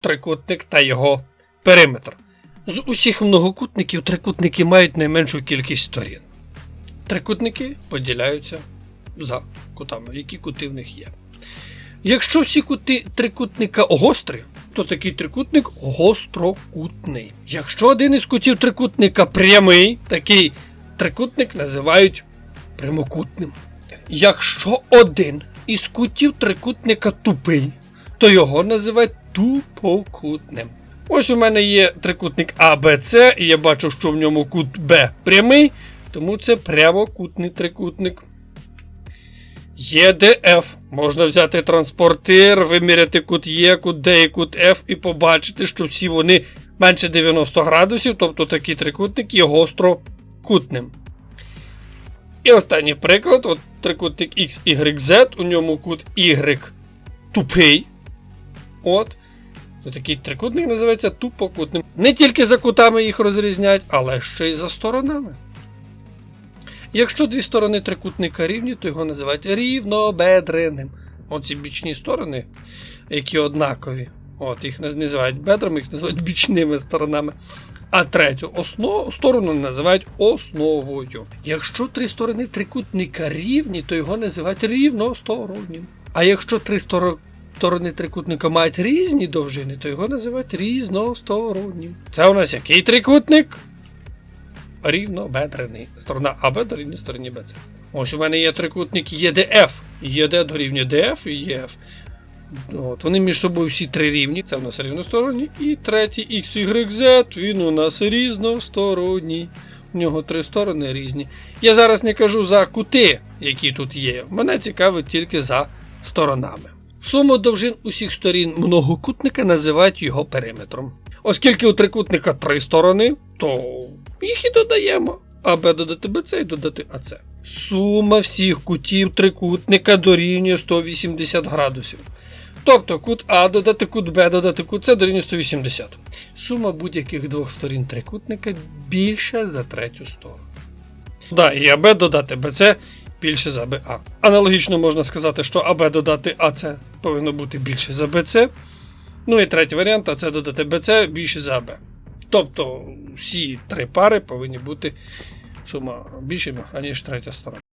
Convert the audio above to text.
трикутник та його периметр. З усіх многокутників трикутники мають найменшу кількість сторін. Трикутники поділяються за кутами, які кути в них є. Якщо всі кути трикутника гострі, то такий трикутник гострокутний. Якщо один із кутів трикутника прямий, такий трикутник називають прямокутним. Якщо один із кутів трикутника тупий, то його називають тупокутним. Ось у мене є трикутник АБЦ, і я бачу, що в ньому кут Б прямий, тому це прямокутний трикутник. ЄДФ. Можна взяти транспортир, виміряти кут Є, кут Д і кут F і побачити, що всі вони менше 90 градусів, тобто такий трикутник є гострокутним. І останній приклад: от трикутник X, Y, Z, у ньому кут Y тупий. От. Такий трикутник називається тупокутним. Не тільки за кутами їх розрізняють, але ще й за сторонами. Якщо дві сторони трикутника рівні, то його називають рівнобедреним. Оці бічні сторони, які однакові. От, їх називають бедрами, їх називають бічними сторонами. А третю основ, сторону називають основою. Якщо три сторони трикутника рівні, то його називають рівностороннім. А якщо три сторо- сторони трикутника мають різні довжини, то його називають різностороннім. Це у нас який трикутник? Рівнобедрений. Сторона АБ дорівнює стороні БЦ. Ось у мене є трикутник ЄДФ. ЄД дорівнює ДФ і ЄФ. От, вони між собою всі три рівні. Це у нас рівносторонні. І третій XYZ, він у нас різносторонній. У нього три сторони різні. Я зараз не кажу за кути, які тут є. Мене цікавить тільки за сторонами. Суму довжин усіх сторін многокутника називають його периметром. Оскільки у трикутника три сторони, то їх і додаємо. АБ додати БЦ і додати АЦ. Сума всіх кутів трикутника дорівнює 180 градусів. Тобто кут А додати кут Б додати кут С дорівнює 180. Сума будь-яких двох сторін трикутника більша за третю сторону. Да, і АБ додати БЦ більше за БА. Аналогічно можна сказати, що АБ додати АЦ повинно бути більше за БЦ. Ну і третій варіант це додати БЦ більше за АБ. Тобто всі три пари повинні бути сума більшими, аніж третя сторона.